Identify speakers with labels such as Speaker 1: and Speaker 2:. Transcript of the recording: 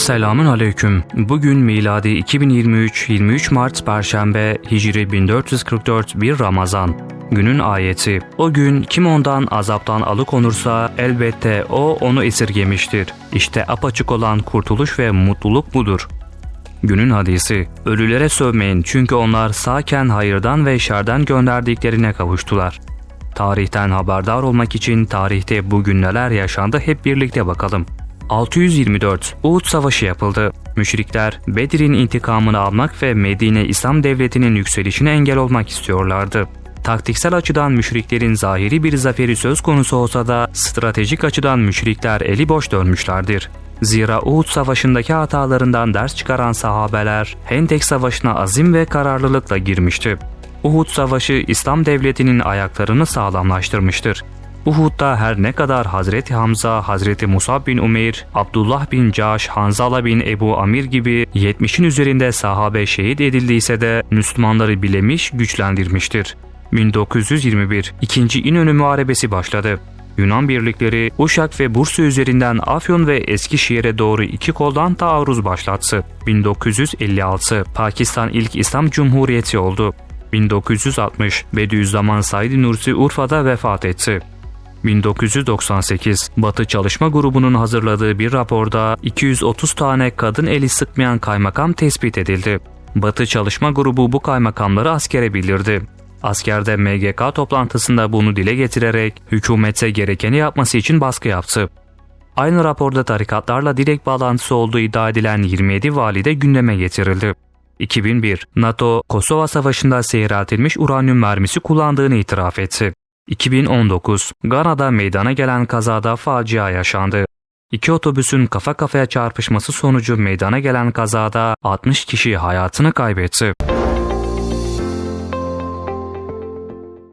Speaker 1: Selamün aleyküm. Bugün miladi 2023 23 Mart Perşembe Hicri 1444 bir Ramazan. Günün ayeti. O gün kim ondan azaptan alıkonursa elbette o onu esirgemiştir. İşte apaçık olan kurtuluş ve mutluluk budur. Günün hadisi. Ölülere sövmeyin çünkü onlar sağken hayırdan ve şerden gönderdiklerine kavuştular. Tarihten haberdar olmak için tarihte bugün neler yaşandı hep birlikte bakalım. 624 Uhud Savaşı yapıldı. Müşrikler Bedir'in intikamını almak ve Medine İslam Devleti'nin yükselişine engel olmak istiyorlardı. Taktiksel açıdan müşriklerin zahiri bir zaferi söz konusu olsa da stratejik açıdan müşrikler eli boş dönmüşlerdir. Zira Uhud Savaşı'ndaki hatalarından ders çıkaran sahabeler Hendek Savaşı'na azim ve kararlılıkla girmişti. Uhud Savaşı İslam Devleti'nin ayaklarını sağlamlaştırmıştır. Uhud'da her ne kadar Hazreti Hamza, Hazreti Musab bin Umeyr, Abdullah bin Caş, Hanzala bin Ebu Amir gibi 70'in üzerinde sahabe şehit edildiyse de Müslümanları bilemiş, güçlendirmiştir. 1921 İkinci İnönü Muharebesi başladı. Yunan birlikleri Uşak ve Bursa üzerinden Afyon ve Eskişehir'e doğru iki koldan taarruz başlattı. 1956 Pakistan ilk İslam Cumhuriyeti oldu. 1960 Bediüzzaman Said Nursi Urfa'da vefat etti. 1998 Batı Çalışma Grubu'nun hazırladığı bir raporda 230 tane kadın eli sıkmayan kaymakam tespit edildi. Batı Çalışma Grubu bu kaymakamları askere bildirdi. Askerde MGK toplantısında bunu dile getirerek hükümete gerekeni yapması için baskı yaptı. Aynı raporda tarikatlarla direkt bağlantısı olduğu iddia edilen 27 vali de gündeme getirildi. 2001 NATO, Kosova Savaşı'nda seyreltilmiş uranyum mermisi kullandığını itiraf etti. 2019 Gana'da meydana gelen kazada facia yaşandı. İki otobüsün kafa kafaya çarpışması sonucu meydana gelen kazada 60 kişi hayatını kaybetti.